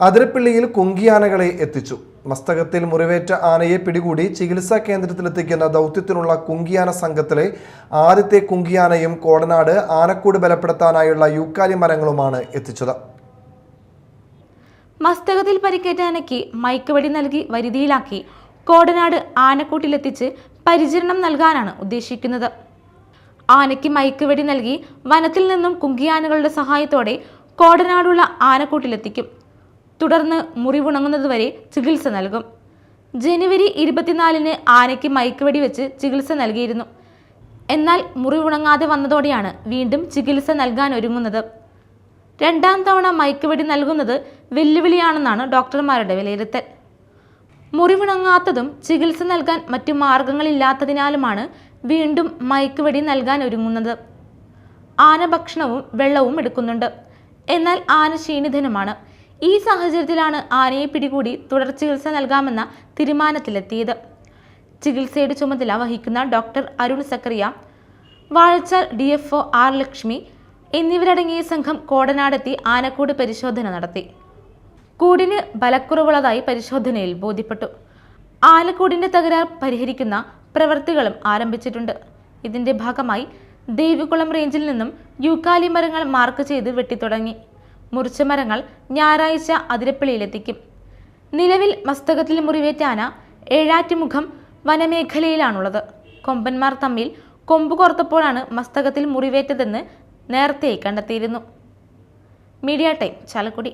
അതിരപ്പള്ളിയിൽ കുങ്കിയാനകളെ എത്തിച്ചു. മസ്തകത്തിൽ മുറിവേറ്റ ആനയെ പിടികൂടി ചികിത്സാ കേന്ദ്രത്തിലെത്തിക്കുന്ന ദൗത്യത്തിനുള്ള കുങ്കിയാന സംഘത്തിലെ ആദ്യത്തെ കുങ്കിയാനയും കോടനാട് ആനക്കൂട് ബലപ്പെടുത്താനായുള്ള യൂക്കാലി മരങ്ങളുമാണ് എത്തിച്ചത്. മസ്തകത്തിൽ പരിക്കേറ്റ ആനയ്ക്ക് മയക്കുവടി നൽകി വരുതിയിലാക്കി കോടനാട് ആനക്കൂട്ടിലെത്തിച്ച് പരിചരണം നൽകാനാണ് ഉദ്ദേശിക്കുന്നത്. ആനയ്ക്ക് മയക്കുവെടി നൽകി വനത്തിൽ നിന്നും കുങ്കിയാനകളുടെ സഹായത്തോടെ കോടനാടുള്ള ആനക്കൂട്ടിലെത്തിക്കും. തുടർന്ന് മുറിവുണങ്ങുന്നതുവരെ ചികിത്സ നൽകും. ജനുവരി ഇരുപത്തിനാലിന് ആനയ്ക്ക് മയക്കുവെടി വെച്ച് ചികിത്സ നൽകിയിരുന്നു. എന്നാൽ മുറിവുണങ്ങാതെ വന്നതോടെയാണ് വീണ്ടും ചികിത്സ നൽകാൻ ഒരുങ്ങുന്നത്. രണ്ടാം തവണ മയക്കുവെടി നൽകുന്നത് വെല്ലുവിളിയാണെന്നാണ് ഡോക്ടർമാരുടെ വിലയിരുത്തൽ. മുറിവുണങ്ങാത്തതും ചികിത്സ നൽകാൻ മറ്റു മാർഗങ്ങളില്ലാത്തതിനാലുമാണ് വീണ്ടും മയക്കുവെടി നൽകാൻ ഒരുങ്ങുന്നത്. ആന ഭക്ഷണവും വെള്ളവും എടുക്കുന്നുണ്ട്. എന്നാൽ ആന ക്ഷീണിതനുമാണ്. ഈ സാഹചര്യത്തിലാണ് ആനയെ പിടികൂടി തുടർ ചികിത്സ നൽകാമെന്ന തീരുമാനത്തിലെത്തിയത്. ചികിത്സയുടെ ചുമതല വഹിക്കുന്ന doctor Arun Zachariah Vazhachal D F R Lakshmi എന്നിവരടങ്ങിയ സംഘം കോടനാടെത്തി ആനക്കൂട് പരിശോധന നടത്തി. കൂടിന് ബലക്കുറവുള്ളതായി പരിശോധനയിൽ ബോധ്യപ്പെട്ടു. ആനക്കൂടിന്റെ തകരാർ പരിഹരിക്കുന്ന പ്രവൃത്തികളും ആരംഭിച്ചിട്ടുണ്ട്. ഇതിന്റെ ഭാഗമായി ദേവികുളം റേഞ്ചിൽ നിന്നും യൂക്കാലി മരങ്ങൾ മാർക്ക് ചെയ്ത് വെട്ടിത്തുടങ്ങി. മുറിച്ച മരങ്ങൾ ഞായറാഴ്ച അതിരപ്പള്ളിയിലെത്തിക്കും. നിലവിൽ മസ്തകത്തിൽ മുറിവേറ്റ ആന ഏഴാറ്റുമുഖം വനമേഖലയിലാണുള്ളത്. കൊമ്പന്മാർ തമ്മിൽ കൊമ്പ് കോർത്തപ്പോഴാണ് മസ്തകത്തിൽ മുറിവേറ്റതെന്ന് നേരത്തെ കണ്ടെത്തിയിരുന്നു. Media time Chalakudy.